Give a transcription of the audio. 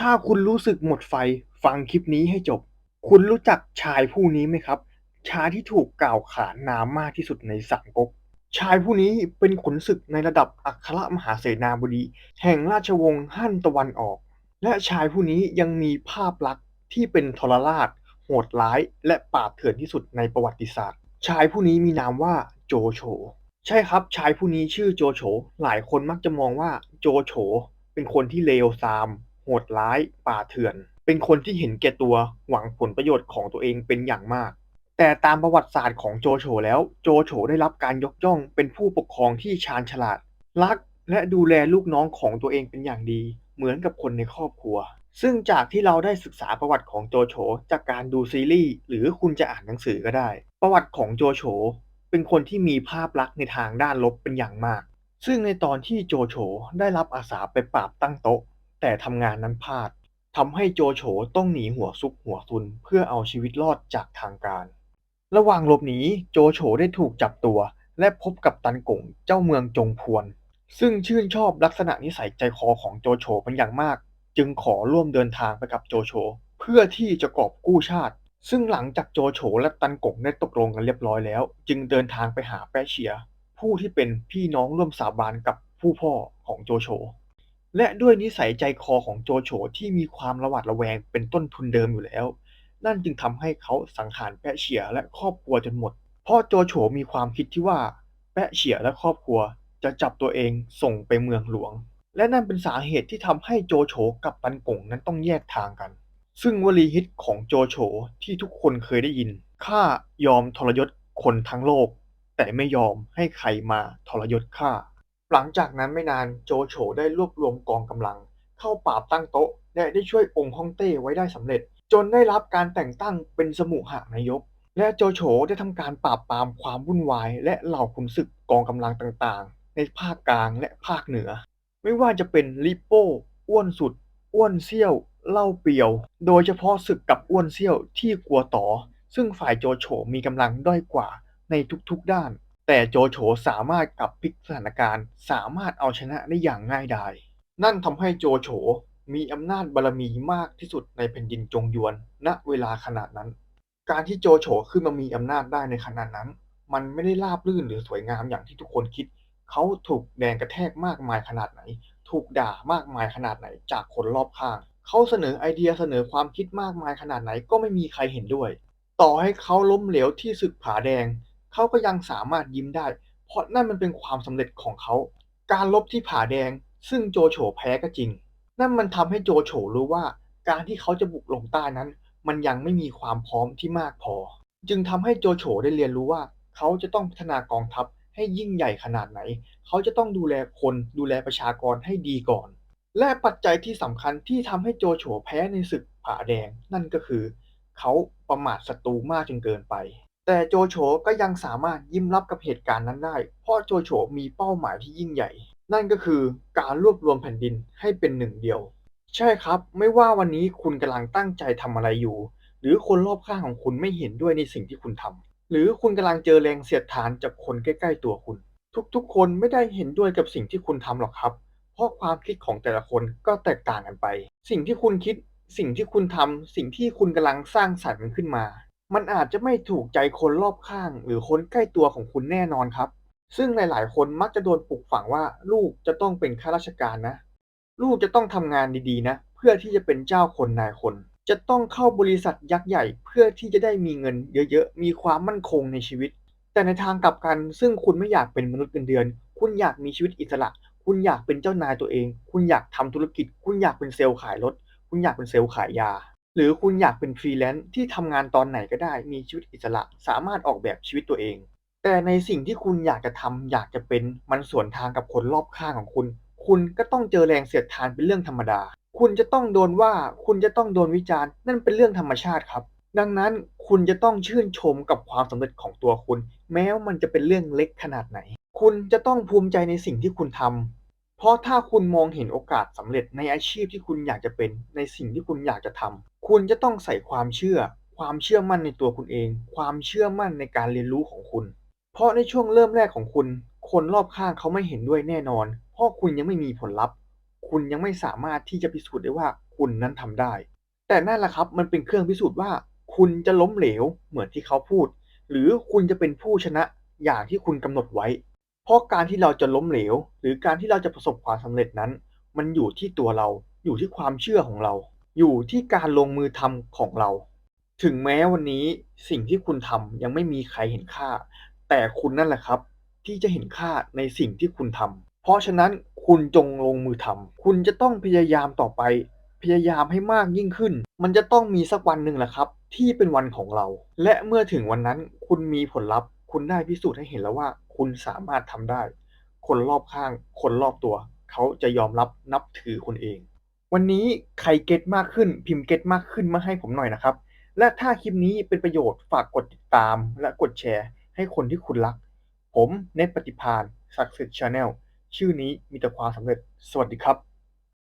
ถ้าคุณรู้สึกหมดไฟฟังคลิปนี้ให้จบ คุณรู้จักชายผู้นี้ไหมครับ ชายที่ถูกกล่าวขานนามมากที่สุดในสามก๊กชายผู้นี้เป็นขุนศึกในระดับอัครมหาเสนาบดี แห่งราชวงศ์ฮั่นตะวันออก และชายผู้นี้ยังมีภาพลักษณ์ที่เป็นทรราช โหดร้าย และปราบเถื่อนที่สุดในประวัติศาสตร์ ชายผู้นี้มีนามว่าโจโฉ ใช่ครับ ชายผู้นี้ชื่อโจโฉ หลายคนมักจะมองว่าโจโฉ เป็นคนที่เลวทราม โหดร้ายป่าเถื่อน เป็นคนที่เห็นแก่ตัวหวังผลประโยชน์ของตัวเองเป็นอย่างมาก แต่ตามประวัติศาสตร์ของโจโฉแล้วโจโฉได้รับการยกย่องเป็นผู้ปกครองที่ชาญฉลาด รักและดูแลลูกน้องของตัวเองเป็นอย่างดี เหมือนกับคนในครอบครัว ซึ่งจากที่เราได้ศึกษาประวัติของโจโฉจากการดูซีรีส์หรือคุณจะอ่านหนังสือก็ได้ ประวัติของโจโฉเป็นคนที่มีภาพลักษณ์ในทางด้านลบเป็นอย่างมาก ซึ่งในตอนที่โจโฉได้รับอาสาไปปราบตั้งโต๊ะ แต่ทำงานนั้นพลาดทำให้โจโฉต้องหนีหัวซุกหัวซุนเพื่อเอาชีวิตรอดจากทางการ ระหว่างหลบหนีโจโฉได้ถูกจับตัว และพบกับตันกงเจ้าเมืองจงพวน ซึ่งชื่นชอบลักษณะนิสัยใจคอของโจโฉเป็นอย่างมาก จึงขอร่วมเดินทางไปกับโจโฉเพื่อที่จะกอบกู้ชาติ ซึ่งหลังจากโจโฉและตันกงได้ตกลงกันเรียบร้อยแล้ว จึงเดินทางไปหาแปะเฉีย ผู้ที่เป็นพี่น้องร่วมสาบานกับผู้พ่อของโจโฉ และด้วยนิสัยใจคอของโจโฉที่มีความระหวาดระแวงเป็นต้นทุนเดิมอยู่แล้ว นั่นจึงทำให้เขาสังหารแปะเฉียและครอบครัวจนหมด เพราะโจโฉมีความคิดที่ว่าแปะเฉียและครอบครัวจะจับตัวเองส่งไปเมืองหลวง และนั่นเป็นสาเหตุที่ทำให้โจโฉกับตันกงนั้นต้องแยกทางกัน ซึ่งวลีฮิตของโจโฉที่ทุกคนเคยได้ยินข้ายอมทรยศคนทั้งโลก แต่ไม่ยอมให้ใครมาทรยศข้า หลังจากนั้นไม่นานโจโฉได้รวบรวมกองกำลัง เข้าปราบตั้งโต๊ะ และได้ช่วยองค์ฮ่องเต้ไว้ได้สำเร็จ จนได้รับการแต่งตั้งเป็นสมุหานายก และโจโฉได้ทำการปราบปรามความวุ่นวาย และเหล่าขุนศึกกองกำลังต่างๆ ในภาคกลางและภาคเหนือ ไม่ว่าจะเป็นลิโป้อ้วนสุด อ้วนเซี่ยวเล่าเปียว โดยเฉพาะศึกกับอ้วนเซี่ยวที่กลัวต่อ ซึ่งฝ่ายโจโฉมีกำลังด้อยกว่าในทุกๆด้าน แต่โจโฉสามารถกลับพลิกสถานการณ์ สามารถเอาชนะได้อย่างง่ายดาย นั่นทำให้โจโฉมีอำนาจบารมีมากที่สุดในแผ่นดินจงยวน ณ เวลาขนาดนั้น การที่โจโฉขึ้นมามีอำนาจได้ในขนาดนั้น มันไม่ได้ราบรื่นหรือสวยงามอย่างที่ทุกคนคิด เขาถูกแดงกระแทกมากมายขนาดไหน ถูกด่ามากมายขนาดไหนจากคนรอบข้าง เขาเสนอไอเดียเสนอความคิดมากมายขนาดไหนก็ไม่มีใครเห็นด้วย ต่อให้เขาล้มเหลวที่ศึกผาแดง เขาก็ยังสามารถยิ้มได้ เพราะนั่นมันเป็นความสำเร็จของเขา การลบที่ผาแดง ซึ่งโจโฉแพ้ก็จริง นั่นมันทำให้โจโฉรู้ว่า การที่เขาจะบุกลงใต้นั้น มันยังไม่มีความพร้อมที่มากพอ จึงทำให้โจโฉได้เรียนรู้ว่า เขาจะต้องพัฒนากองทัพให้ยิ่งใหญ่ขนาดไหน เขาจะต้องดูแลคนดูแลประชากรให้ดีก่อน และปัจจัยที่สำคัญที่ทำให้โจโฉแพ้ในศึกผาแดง นั่นก็คือ เขาประมาทศัตรูมากจนเกินไป แต่โจโฉก็ยังสามารถยิ้มรับกับเหตุการณ์นั้นได้ เพราะโจโฉมีเป้าหมายที่ยิ่งใหญ่ นั่นก็คือการรวบรวมแผ่นดินให้เป็นหนึ่งเดียว ใช่ครับ ไม่ว่าวันนี้คุณกำลังตั้งใจทำอะไรอยู่ หรือคนรอบข้างของคุณไม่เห็นด้วยในสิ่งที่คุณทำหรือคุณกำลังเจอแรงเสียดทานจากคนใกล้ ๆ ตัวคุณ ทุกๆ คนไม่ได้เห็นด้วยกับสิ่งที่คุณทำหรอกครับ เพราะความคิดของแต่ละคนก็แตกต่างกันไป สิ่งที่คุณคิดสิ่งที่คุณทำสิ่งที่คุณกำลังสร้างสรรค์มันขึ้นมา มันอาจจะไม่ถูกใจคนรอบข้าง หรือคนใกล้ตัวของคุณแน่นอนครับ ซึ่งหลายๆ คนมักจะโดนปลูกฝังว่าลูกจะต้องเป็นข้าราชการนะ ลูกจะต้องทำงานดีๆนะ เพื่อที่จะเป็นเจ้าคนนายคน จะต้องเข้าบริษัทยักษ์ใหญ่ เพื่อที่จะได้มีเงินเยอะๆ มีความมั่นคงในชีวิต แต่ในทางกลับกัน ซึ่งคุณไม่อยากเป็นมนุษย์เงินเดือน คุณอยากมีชีวิตอิสระ คุณอยากเป็นเจ้านายตัวเอง คุณอยากทำธุรกิจ คุณอยากเป็นเซลล์ขายรถ คุณอยากเป็นเซลล์ขายยา หรือคุณอยากเป็นฟรีแลนซ์ที่ทำงานตอนไหนก็ได้มีชีวิตอิสระ สามารถออกแบบชีวิตตัวเอง แต่ในสิ่งที่คุณอยากจะทำอยากจะเป็นมันสวนทางกับคนรอบข้างของคุณ คุณก็ต้องเจอแรงเสียดทานเป็นเรื่องธรรมดา คุณจะต้องโดนว่าคุณจะต้องโดนวิจารณ์ นั่นเป็นเรื่องธรรมชาติครับ ดังนั้นคุณจะต้องชื่นชมกับความสำเร็จของตัวคุณ แม้ว่ามันจะเป็นเรื่องเล็กขนาดไหน คุณจะต้องภูมิใจในสิ่งที่คุณทำ เพราะถ้าคุณมองเห็นโอกาสสำเร็จในอาชีพที่คุณอยากจะเป็นในสิ่งที่คุณอยากจะทำคุณจะต้องใส่ความเชื่อ ความเชื่อมั่นในตัวคุณเอง ความเชื่อมั่นในการเรียนรู้ของคุณ เพราะในช่วงเริ่มแรกของคุณ คนรอบข้างเขาไม่เห็นด้วยแน่นอน เพราะคุณยังไม่มีผลลัพธ์ คุณยังไม่สามารถที่จะพิสูจน์ได้ว่าคุณนั้นทำได้ แต่นั่นแหละครับมันเป็นเครื่องพิสูจน์ว่า คุณจะล้มเหลวเหมือนที่เขาพูด หรือคุณจะเป็นผู้ชนะอย่างที่คุณกำหนดไว้ เพราะการที่เราจะล้มเหลว หรือการที่เราจะประสบความสำเร็จนั้น มันอยู่ที่ตัวเรา อยู่ที่ความเชื่อของเรา อยู่ที่การลงมือทำของเรา ถึงแม้วันนี้สิ่งที่คุณทำยังไม่มีใครเห็นค่า แต่คุณนั่นแหละครับ ที่จะเห็นค่าในสิ่งที่คุณทำเพราะฉะนั้นคุณจงลงมือทำคุณจะต้องพยายามต่อไป พยายามให้มากยิ่งขึ้น มันจะต้องมีสักวันหนึ่งแหละครับ ที่เป็นวันของเรา และเมื่อถึงวันนั้นคุณมีผลลัพธ์ คุณได้พิสูจน์ให้เห็นแล้วว่า คุณสามารถทำได้ คนรอบข้าง คนรอบตัว เขาจะยอมรับนับถือคุณเอง วันนี้ใครเก็ตมากขึ้น พิมพ์เก็ตมากขึ้นมาให้ผมหน่อยนะครับ และถ้าคลิปนี้เป็นประโยชน์ฝากกดติดตาม และกดแชร์ ให้คนที่คุณรัก ผมเนตปฏิพาน Success Channel ชื่อนี้มีแต่ความสำเร็จ สวัสดีครับ